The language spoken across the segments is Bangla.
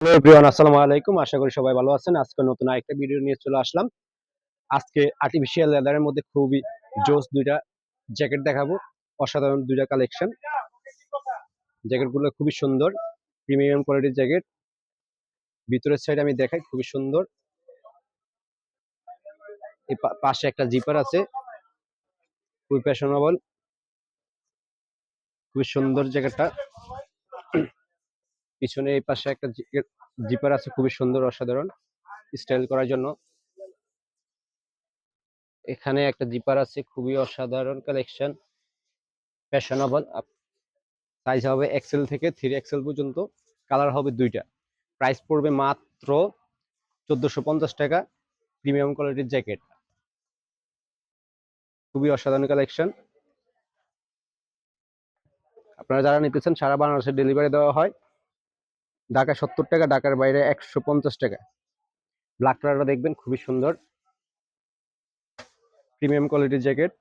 এভরিওয়ান আসসালামু আলাইকুম। আশা করি সবাই ভালো আছেন। আজকে নতুন আরেকটা ভিডিও নিয়ে চলে আসলাম। আজকে আর্টিফিশিয়াল লেদারের মধ্যে খুবই জোস দুইটা জ্যাকেট দেখাবো। অসাধারণ দুইটা কালেকশন জ্যাকেটগুলো খুবই সুন্দর। প্রিমিয়াম কোয়ালিটির জ্যাকেট ভিতরের সাইড আমি দেখাই, খুবই সুন্দর। পাশে একটা জিপার আছে। খুবই ফ্যাশনেবল খুবই সুন্দর জ্যাকেটটা পিছনে এই পাশে একটা জিপার আছে, খুবই সুন্দর, অসাধারণ স্টাইল করার জন্য। এখানে একটা জিপার আছে, খুবই অসাধারণ কালেকশন। ফ্যাশনেবল সাইজ হবে এক্সেল থেকে থ্রি এক্সেল পর্যন্ত, কালার হবে দুইটা। প্রাইস পড়বে মাত্র চোদ্দোশো পঞ্চাশ টাকা, প্রিমিয়াম কোয়ালিটির জ্যাকেট। খুবই অসাধারণ কালেকশন। আপনারা যারা নিতেছেন সারা বাংলাদেশে ডেলিভারি দেওয়া হয়। ঢাকা সত্তর টাকা, ঢাকার বাইরে একশো পঞ্চাশ টাকা। ব্ল্যাক কালারটা দেখবেন, খুবই সুন্দর। প্রিমিয়াম কোয়ালিটির জ্যাকেট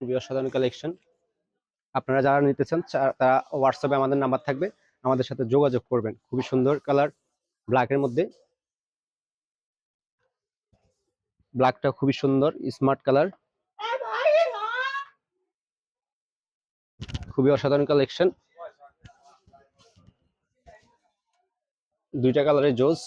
খুবই অসাধারণ কালেকশন আপনারা যারা নিতে চান তারা হোয়াটসঅ্যাপে আমাদের নাম্বার থাকবে। আমাদের সাথে যোগাযোগ করবেন। খুবই সুন্দর কালার ব্ল্যাকের মধ্যে। ব্ল্যাকটা খুবই সুন্দর স্মার্ট কালার খুবই অসাধারণ কালেকশন দুইটা কালারের জোস।